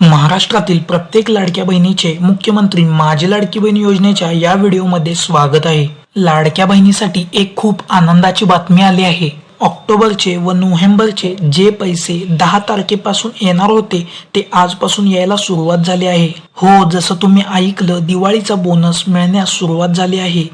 महाराष्ट्रातील प्रत्येक लाडक्या बहिणीचे मुख्यमंत्री माझी लाडकी बहीण योजनेच्या या व्हिडिओमध्ये स्वागत आहे. लाडक्या बहिणीसाठी एक खूप आनंदाची बातमी आली आहे. ऑक्टोबरचे व नोव्हेंबरचे जे पैसे दहा तारखेपासून येणार होते ते आजपासून यायला सुरुवात झाली आहे. हो जसं तुम्ही ऐकलं दिवाळीचा बोनस मिळण्यास सुरुवात झाली आहे.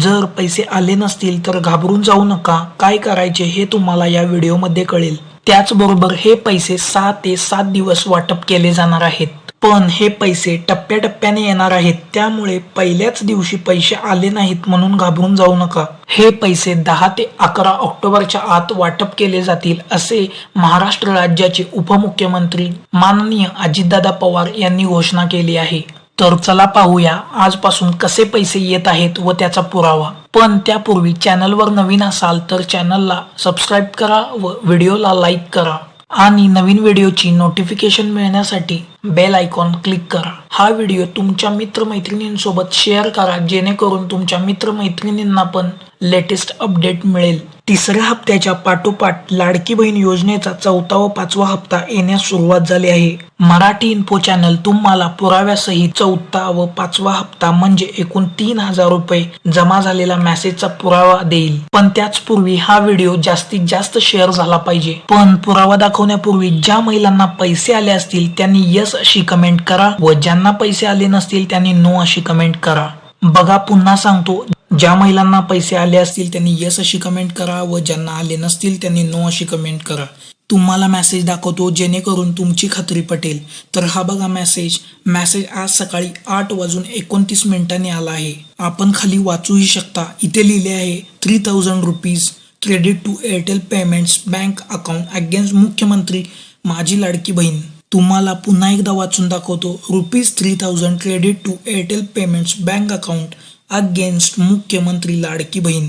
जर पैसे आले नसतील तर घाबरून जाऊ नका. काय करायचे हे तुम्हाला या व्हिडिओमध्ये कळेल. त्याचबरोबर हे पैसे सहा ते सात दिवस वाटप केले जाणार आहेत. पण हे पैसे टप्प्याटप्प्याने येणार आहेत. त्यामुळे पहिल्याच दिवशी पैसे आले नाहीत म्हणून घाबरून जाऊ नका. हे पैसे दहा ते अकरा ऑक्टोबरच्या आत वाटप केले जातील असे महाराष्ट्र राज्याचे उपमुख्यमंत्री माननीय अजितदादा पवार यांनी घोषणा केली आहे. तर चला पाहूया आजपासून कसे पैसे येत आहेत व त्याचा पुरावा. पण त्यापूर्वी चॅनलवर नवीन असाल तर चॅनलला सबस्क्राईब करा व व्हिडिओला लाईक करा. आणि नवीन व्हिडिओची नोटिफिकेशन मिळण्यासाठी बेल आयकॉन क्लिक करा. हा व्हिडिओ तुमच्या मित्रमैत्रिणींसोबत शेअर करा जेणेकरून तुमच्या मित्रमैत्रिणींना पण लेटेस्ट अपडेट मिळेल. तिसऱ्या हप्त्याच्या पाठोपाठ लाडकी बहीण योजनेचा चौथा व पाचवा हप्ता येण्यास सुरुवात झाली आहे. मराठी इन्फो चॅनल तुम्हाला पुराव्यासहित चौथा व पाचवा हप्ता म्हणजे एकूण तीन हजार रुपये जमा झालेला मेसेजचा पुरावा देईल. पण त्याचपूर्वी हा व्हिडिओ जास्तीत जास्त शेअर झाला पाहिजे. पण पुरावा दाखवण्यापूर्वी ज्या महिलांना पैसे आले असतील त्यांनी यस अशी कमेंट करा व ज्यांना पैसे आले नसतील त्यांनी नो अशी कमेंट करा. बघा पुन्हा सांगतो. ज्या महिलांना पैसे आले असतील त्यांनी येस अशी कमेंट करा. व ज्यांना आले नसतील त्यांनी नो अशी कमेंट करा. तुम्हाला मेसेज दाखवतो जेणेकरून तुमची खात्री पटेल. तर हा बघा मेसेज मॅसेज आज सकाळी आठ वाजून एकोणतीस मिनिटांनी आला आहे. आपण खाली वाचूही शकता. इथे लिहिले आहे three thousand rupees credit to Airtel payments bank account against मुख्यमंत्री माझी लाडकी बहीण. तुम्हाला पुन्हा एकदा वाचून दाखवतो rupees three thousand credit to Airtel payments bank account against मुख्यमंत्री लाडकी बहीण.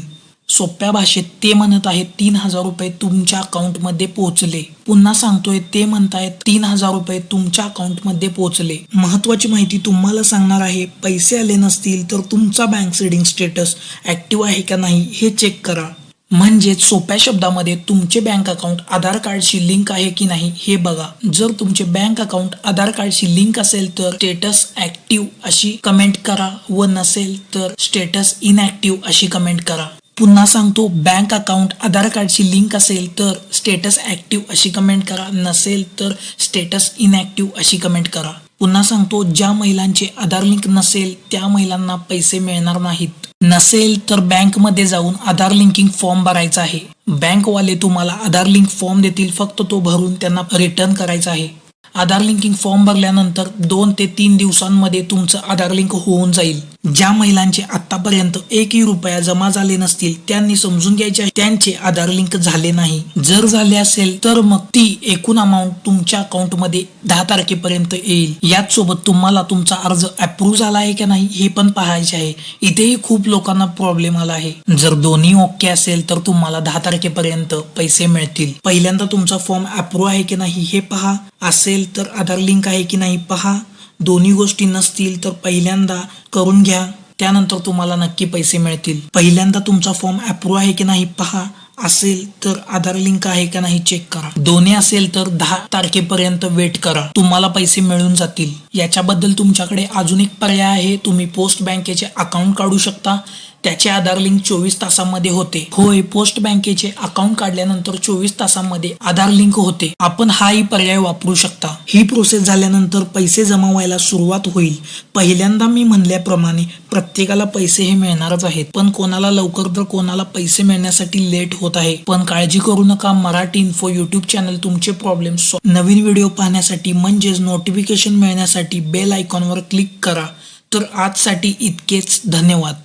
सोप्या भाषेत ते म्हणत आहेत तीन हजार रुपये तुमच्या अकाउंटमध्ये पोहोचले. पुन्हा सांगतोय ते म्हणतायत तीन हजार रुपये तुमच्या अकाउंटमध्ये पोहोचले. महत्वाची माहिती तुम्हाला सांगणार आहे पैसे आले नसतील तर तुमचा बँक सेडिंग स्टेटस ऍक्टिव्ह आहे का नाही हे चेक करा. म्हणजेच सोप्या शब्दामध्ये तुमचे बँक अकाउंट आधार कार्डशी लिंक आहे की नाही हे बघा. जर तुमचे बँक अकाउंट आधार कार्डशी लिंक असेल तर स्टेटस ऍक्टिव्ह अशी कमेंट करा. व नसेल तर स्टेटस इनऍक्टिव्ह अशी कमेंट करा. पुन्हा सांगतो बँक अकाउंट आधार कार्डशी लिंक असेल तर स्टेटस ऍक्टिव्ह अशी कमेंट करा. नसेल तर स्टेटस इनऍक्टिव्ह अशी कमेंट करा. पुन्हा सांगतो ज्या महिलांचे आधार लिंक नसेल त्या महिलांना पैसे मिळणार नाहीत. नसेल तर बँकमध्ये जाऊन आधार लिंकिंग फॉर्म भरायचा आहे. बँकवाले तुम्हाला आधार लिंक फॉर्म देतील फक्त तो भरून त्यांना रिटर्न करायचा आहे. आधार लिंकिंग फॉर्म भरल्यानंतर दोन ते तीन दिवसांमध्ये तुमचं आधार लिंक होऊन जाईल. ज्या महिलांचे आतापर्यंत एकही रुपया जमा झाले नसतील त्यांनी समजून घ्यायचे त्यांचे आधार लिंक झाले नाही. जर झाले असेल तर मग ती एकूण अमाऊंट तुमच्या अकाउंटमध्ये दहा तारखेपर्यंत येईल. याच सोबत तुम्हाला तुमचा अर्ज अप्रूव्ह झाला आहे की नाही हे पण पाहायचे आहे. इथेही खूप लोकांना प्रॉब्लेम आला आहे. जर दोन्ही ओके असेल तर तुम्हाला दहा तारखेपर्यंत पैसे मिळतील. पहिल्यांदा तुमचा फॉर्म अप्रूव्ह आहे की नाही हे पहा. असेल तर आधार लिंक आहे की नाही पहा. दोन्ही गोष्टी नसतील तर पहिल्यांदा करून घ्या. त्यानंतर तुम्हाला नक्की पैसे मिळतील. पहिल्यांदा तुमचा फॉर्म अप्रूव्ह आहे की नाही पहा. असेल तर आधार लिंक आहे का नाही चेक करा. दोन्ही असेल तर दहा तारखेपर्यंत वेट करा. तुम्हाला पैसे मिळून जातील. याच्याबद्दल तुमच्याकडे अजून एक पर्याय आहे. तुम्ही पोस्ट बँकेचे अकाउंट काढू शकता. त्याचे आधार लिंक चोवीस तासामध्ये होते. होय पोस्ट बँकेचे अकाउंट काढल्यानंतर चोवीस तासामध्ये आधार लिंक होते. आपण हाही पर्याय वापरू शकता. ही प्रोसेस झाल्यानंतर पैसे जमा व्हायला सुरुवात होईल. पहिल्यांदा मी म्हणल्याप्रमाणे प्रत्येकाला पैसे हे मिळणारच आहेत. पण कोणाला लवकर तर कोणाला पैसे मिळण्यासाठी लेट होत आहे. पण काळजी करू नका. मराठी इन्फो युट्यूब चॅनल तुमचे प्रॉब्लेम नवीन व्हिडिओ पाहण्यासाठी म्हणजेच नोटिफिकेशन मिळण्यासाठी बेल आयकॉनवर क्लिक करा. तर आजसाठी इतकेच. धन्यवाद.